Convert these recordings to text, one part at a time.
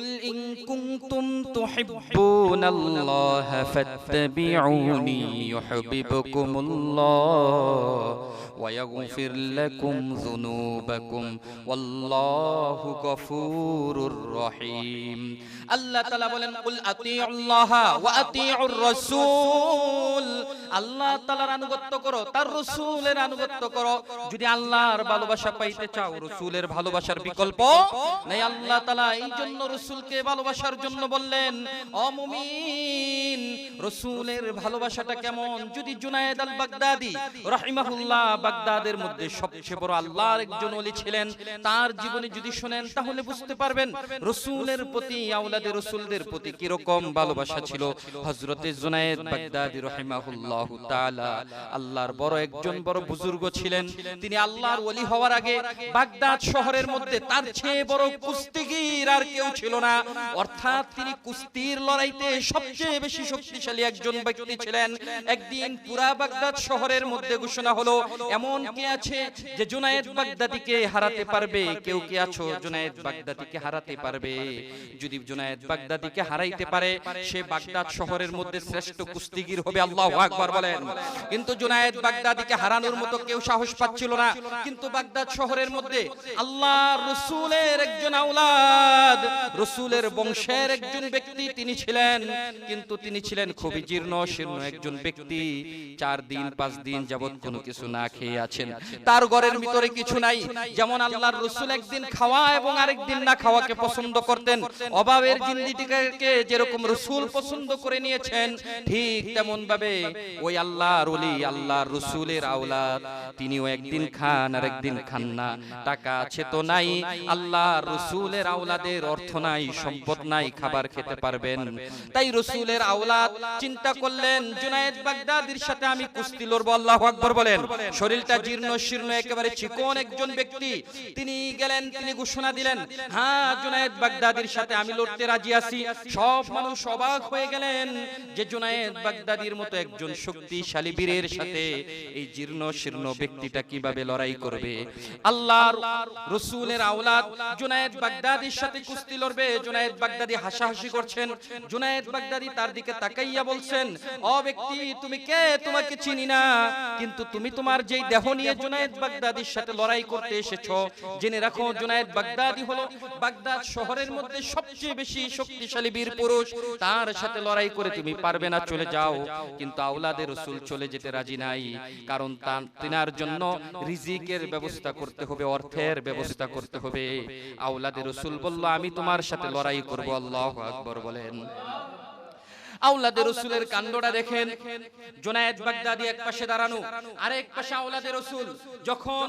قل إن كنتم تحبون الله فاتبعوني يحببكم الله ويغفر لكم ذنوبكم والله غفور رحيم আল্লাহ তাআলা বলেন কুল আতিউল্লাহ ওয়া আতিউর রাসূল আল্লাহ তাআলার আনুগত্য করো তার রাসূলের আনুগত্য করো যদি আল্লাহর ভালোবাসা পাইতে চাও রাসূলের ভালোবাসার বিকল্প নাই আল্লাহ তাআলা এই জন্য রাসূলকে ভালোবাসার জন্য বললেন, ও মুমিন, রাসূলের ভালোবাসাটা কেমন? যদি জুনায়েদ আল বাগদাদি রাহিমাহুল্লাহ বাগদাদের মধ্যে সবচেয়ে বড় আল্লাহর একজন ওলি ছিলেন, তার জীবনে যদি শুনেন, তাহলে বুঝতে পারবেন রসুলের প্রতি, আওলাদে রসুলদের প্রতি কীরকম ভালোবাসা ছিল। হজরতে জুনায়েদ বাগদাদি রহিমাহুল্লাহ তাআলা আল্লাহর বড় একজন বড় বুজুর্গ ছিলেন। তিনি আল্লাহর ওলি হওয়ার আগে বাগদাদ শহরের মধ্যে তার চেয়ে বড় কুস্তিগীর আর কেউ ছিল না। অর্থাৎ তিনি কুস্তির লড়াইতে সবচেয়ে বেশি শক্তিশালী একজন ব্যক্তি ছিলেন। একদিন পুরা বাগদাদ শহরের মধ্যে ঘোষণা হলো, এমন কে আছে যে জুনায়েদ বাগদাদিকে হারাতে পারবে? কেউ কে আছো জুনায়েদ বাগদাদিকে হারাতে পারবে? যদি জুনায়েদ বাগদাদিকে হারাইতে পারে, সে বাগদাদ শহরের মধ্যে শ্রেষ্ঠ কুস্তিগীর হবে। আল্লাহু আকবার বলেন। কিন্তু জুনায়েদ বাগদাদিকে হারানোর মতো কেউ সাহস পাচ্ছিল না। কিন্তু বাগদাদ শহরের মধ্যে আল্লাহ রসুলের একজন আওলাদ, রসুলের বংশের একজন ব্যক্তি তিনি ছিলেন। কিন্তু তিনি ছিলেন খুবই জীর্ণ, শীর্ণ একজন ব্যক্তি। চার দিন, পাঁচ দিন যাবত কোনো কিছু না খেয়ে আছেন। তার ঘরের ভিতরে কিছু নাই। যেমন আল্লাহর রসুল একদিন খাওয়া এবং আরেকদিন না খাওয়াকে পছন্দ করতেন। অভাবের জিন্দিটিকে যেরকম রসুল পছন্দ করে নিয়েছেন, ঠিক তেমন ভাবে ওই আল্লাহর ওলি আল্লাহর রসুলের আওলাদ তিনিও একদিন খান আর একদিন খান না। টাকা আছে তো নাই আল্লাহর রসুলের আওলাদের অর্থ নাই সম্পদ নাই খাবার খেতে পারবেন। তাই রসুলের আওলাদ চিন্তা করলেন জুনায়েদ বাগদাদির সাথে আমি কুস্তি লড়বো আল্লাহু আকবার বলেন। শরীরটা জীর্ণ শীর্ণ একেবারে চিকন একজন ব্যক্তি। তিনি গেলেন তিনি ঘোষণা দিলেন হ্যাঁ জুনায়েদ বাগদাদির সাথে আমি লড়তে রাজি আছি। সব মানুষ অবাক হয়ে গেলেন যে জুনায়েদ বাগদাদির মতো একজন শক্তিশালী বীরের সাথে এই জীর্ণ শীর্ণ ব্যক্তিটা কীভাবে লড়াই করবে? আল্লাহর রসুলের আওলাদ জুনায়েদ বাগদাদির সাথে কুস্তি লড়বে জুনায়েদ বাগদাদি হাসাহাসি করছেন জুনায়েদ বাগদাদি তার দিকে তাকাইয়া বলছেন ও ব্যক্তি তুমি কে? তোমাকে চিনি না। কিন্তু তুমি তোমার যেই দেহ নিয়ে জুনায়েদ বাগদাদির সাথে লড়াই করতে এসেছ জেনে রাখো জুনায়েদ বাগদাদি হলো বাগদাদ শহরের মধ্যে সবচেয়ে বেশি শক্তিশালী বীর পুরুষ তার সাথে লড়াই করে তুমি পারবে না চলে যাও কিন্তু আওলাদের রসুল চলে যেতে রাজি নাই। কারণ তিনার জন্য রিজিকের ব্যবস্থা করতে হবে, অর্থের ব্যবস্থা করতে হবে। আওলাদের রসুল বলল, আমি তোমার সাথে লড়াই করব, আল্লাহ আকবর বলেন। আউলাদের রসুলের কাণ্ডটা দেখেন। বাগদাদি এক পাশে দাঁড়ানো, আরেক পাশে আউলাদের রসুল। যখন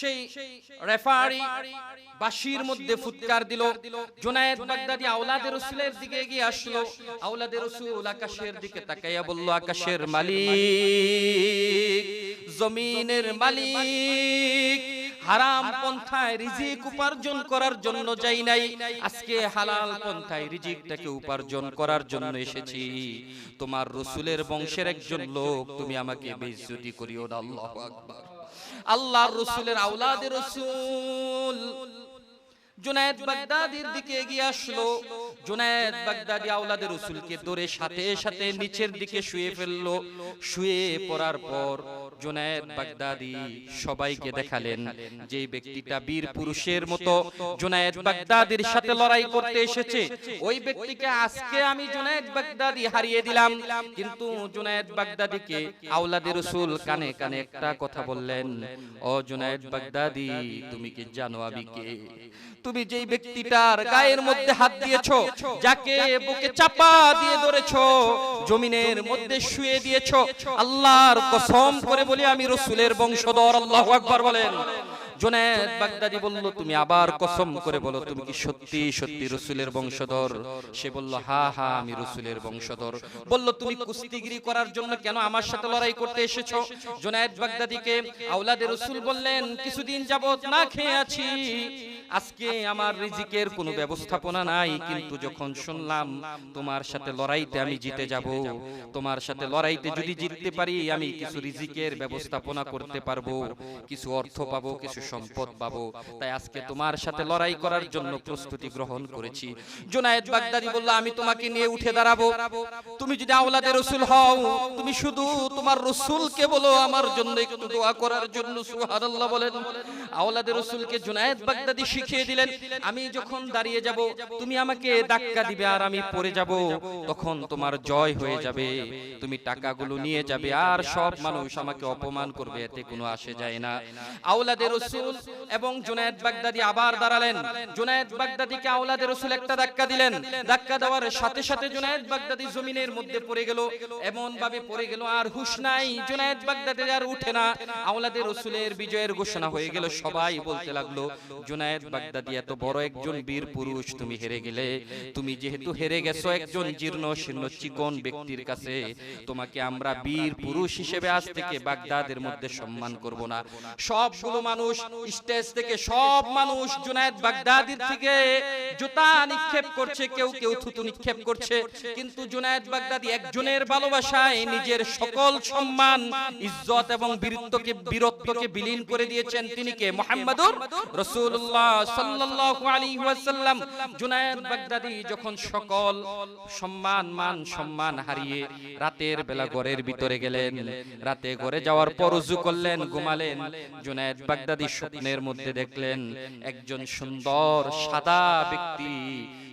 সেই রেফারি বাসির মধ্যে ফুৎকার দিল জোনায়েদ বাগদাদি আওলাদের রসুলের দিকে এগিয়ে আসলো আওলাদের রসুল আকাশের দিকে তাকাইয়া বলল আকাশের মালিক জমিনের মালিক হারাম পন্থায় রিজিক উপার্জন করার জন্য যাই নাই আজকে হালাল পন্থায় রিজিকটাকে উপার্জন করার জন্য এসেছি। তোমার রসুলের বংশের একজন লোক তুমি আমাকে বেইজ্জতি করিও না আল্লাহু আকবার। আল্লাহর রসুলের আওলাদের রসুল। জুনায়েদ বাগদাদির দিকে এগিয়ে আসলো। জুনায়েদ বাগদাদি আওলাদের রসুলকে ধরে সাথে সাথে নিচের দিকে শুয়ে ফেলল। শুয়ে পড়ার পর জুনায়েদ বাগদাদি সবাইকে দেখালেন যে ব্যক্তিটা বীর পুরুষের মতো। জুনায়েদ বাগদাদির সাথে লড়াই করতে এসেছে। ওই ব্যক্তিকে আজকে আমি জুনায়েদ বাগদাদি হারিয়ে দিলাম। কিন্তু জুনায়েদ বাগদাদিকে আওলাদের রসুল কানে কানে একটা কথা বললেন, ও জুনায়েদ বাগদাদি, তুমি কি জানো আমি কে? তুমি যেই ব্যক্তিটার গায়ের মধ্যে হাত দিয়েছ, যাকে বুকে চাপা দিয়ে ধরেছো, জমিনের মধ্যে শুয়ে দিয়েছ, আল্লাহর কসম করে বলি আমি রসুলের বংশধর, আল্লাহু আকবার বলেন। জোনায়েদ বাগদাদি বলল, তুমি আবার কসম করে বলো, তুমি কি সত্যি সত্যি রসুলের বংশধর? সে বলল, হা হা, আমি রসুলের বংশধর। বলল, তুমি কুস্তিগিরি করার জন্য কেন আমার সাথে লড়াই করতে এসেছ? জোনায়েদ বাগদাদিকে আওলাদের রসুল বললেন, কিছুদিন যাবত না খেয়ে আছি। আজকে আমার রিজিকের কোনো ব্যবস্থাপনা নাই কিন্তু যখন শুনলাম তোমার সাথে লড়াইতে আমি জিতে যাব তোমার সাথে লড়াইতে যদি জিততে পারি আমি কিছু রিজিকের ব্যবস্থাপনা করতে পারব কিছু অর্থ পাবো কিছু সম্পদ পাবো। তাই আজকে তোমার সাথে লড়াই করার জন্য প্রস্তুতি গ্রহণ করেছি। জুনায়েদ বাগদাদি বলল আমি তোমাকে নিয়ে উঠে দাঁড়াবো। তুমি যদি আওলাদে রসুল হও তুমি শুধু তোমার রসুলকে বলো আমার জন্য একটু দোয়া করার জন্য সুবহানাল্লাহ বলেন আওলাদে রসুলকে জুনায়েদ বাগদাদি শিখিয়ে দিলেন, আমি যখন দাঁড়িয়ে যাব, তুমি আমাকে ধাক্কা দিবে আর আমি পড়ে যাব, তখন তোমার জয় হয়ে যাবে। তুমি টাকাগুলো নিয়ে যাবে আর সব মানুষ আমাকে অপমান করবে, এতে কোনো আসে যায় না। আওলাদে রসুল এবং জুনায়েদ বাগদাদি আবার দাঁড়ালেন। জুনায়েদ বাগদাদিকে আওলাদে রসুল একটা ধাক্কা দিলেন। ধাক্কা দেওয়ার সাথে সাথে জুনায়েদ বাগদাদি জমিনের মধ্যে পড়ে গেল। এমন ভাবে পড়ে গেল আর হুশ নাই, জুনায়েদ বাগদাদি আর উঠে না। আওলাদে রসুলের বিজয়ের ঘোষণা হয়ে গেল, সবাই বলতে লাগল, জুনায়েদ নিক্ষেপ করছে, কেউ কেউ থুতু নিক্ষেপ করছে। কিন্তু বাগদাদি একজনের ভালোবাসায় নিজের সকল সম্মান, ইজ্জত এবং বীরত্বকে বীরত্বকে বিলীন করে দিয়েছেন। তিনি কে? রাতের বেলা ঘরের ভিতরে গেলেন, রাতে ঘরে যাওয়ার পর বাগদাদি স্বপ্নের মধ্যে দেখলেন একজন সুন্দর, সাদা ব্যক্তি,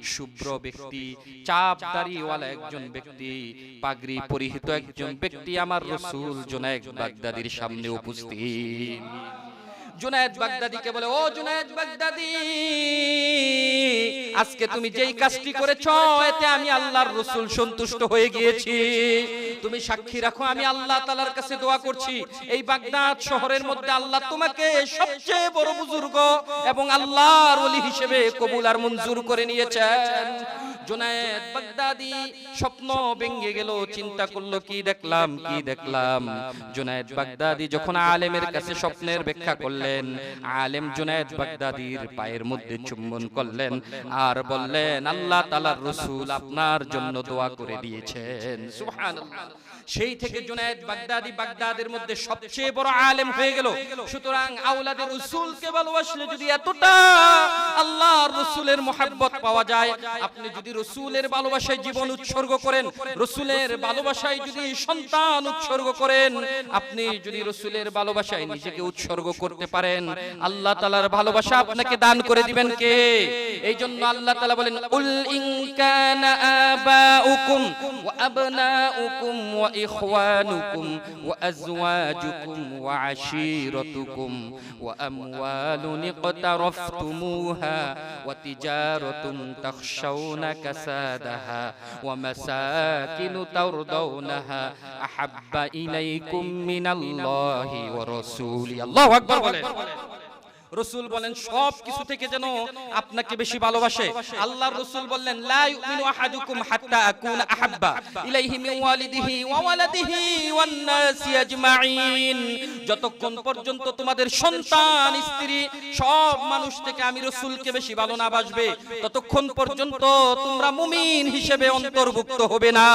শুভ্র ব্যক্তি চাপ দাড়িওয়ালা একজন ব্যক্তি, পাগড়ি পরিহিত একজন ব্যক্তি আমার রসুল জুনায়েদ বাগদাদির সামনে উপস্থিত। জুনায়েদ বাগদাদিকে বলে ও জুনায়েদ বাগদাদি আজকে তুমি যেই কাজটি করেছ এতে আমি আল্লাহর রসুল সন্তুষ্ট হয়ে গিয়েছি। তুমি সাক্ষী রাখো আমি আল্লাহ তালার কাছে দোয়া করছি। এই বাগদাদ শহরের মধ্যে আল্লাহ তোমাকে সবচেয়ে বড় বুজুর্গ এবং আল্লাহর ওলি হিসেবে কবুল আর মঞ্জুর করে নিয়েছেন। জুনায়েদ বাগদাদি স্বপ্ন ভেঙে গেল, চিন্তা করল, কি দেখলাম কি দেখলাম? জুনায়েদ বাগদাদি যখন আলেমের কাছে স্বপ্নের ব্যাখ্যা করলেন, আলেম জুনায়েদ বাগদাদির পায়ের মধ্যে চুম্বন করলেন আর বললেন, আল্লাহ তাআলার রাসূল আপনার জন্য দোয়া করে দিয়েছেন। সুবহানাল্লাহ। সেই থেকে জুনায়েদ বাগদাদি বাগদাদের মধ্যে সবচেয়ে বড় আলেম হয়ে গেল। সুতরাং আওলাদের রসুলকে ভালোবাসলে যদি এতটা আল্লাহর রসুলের মোহাব্বত পাওয়া যায়, আপনি যদি রসুলের ভালোবাসায় জীবন উৎসর্গ করেন, রসুলের ভালোবাসায় যদি সন্তান উৎসর্গ করেন, আপনি যদি রসুলের ভালোবাসায় নিজেকে উৎসর্গ করতে পারেন, আল্লাহ তালার ভালোবাসা আপনাকে দান করে দিবেন কে? এই জন্য আল্লাহ তালা বলেন, উল ইন কানা আবাউকুম ওয়া আবনাউকুম ওয়া ইখওয়ানুকুম ওয়া আজওয়াজুকুম ওয়া আশীরাতুকুম ওয়া কাসাদাহা ওয়া মাসাকিন তারদাউনাহা আহাব্বা ইলাইকুম মিনাল্লাহি ওয়া রাসূলি আল্লাহু আকবার বলেন রসুল বলেন সব কিছু থেকে যেন আপনাকে বেশি ভালোবাসে। আল্লাহর রসুল বললেন লা ইউমিনু আহাদুকুম হাত্তা আকুনা আহাব্বা। ইলাইহি মিন ওয়ালিদিহি ওয়া ওয়ালাদিহি ওয়ান নাসি আজমাইন যতক্ষণ পর্যন্ত তোমাদের সন্তান স্ত্রী সব মানুষ থেকে আমি রসুলকে বেশি ভালো না বাসবে। ততক্ষণ পর্যন্ত তোমরা মুমিন হিসেবে অন্তর্ভুক্ত হবে না।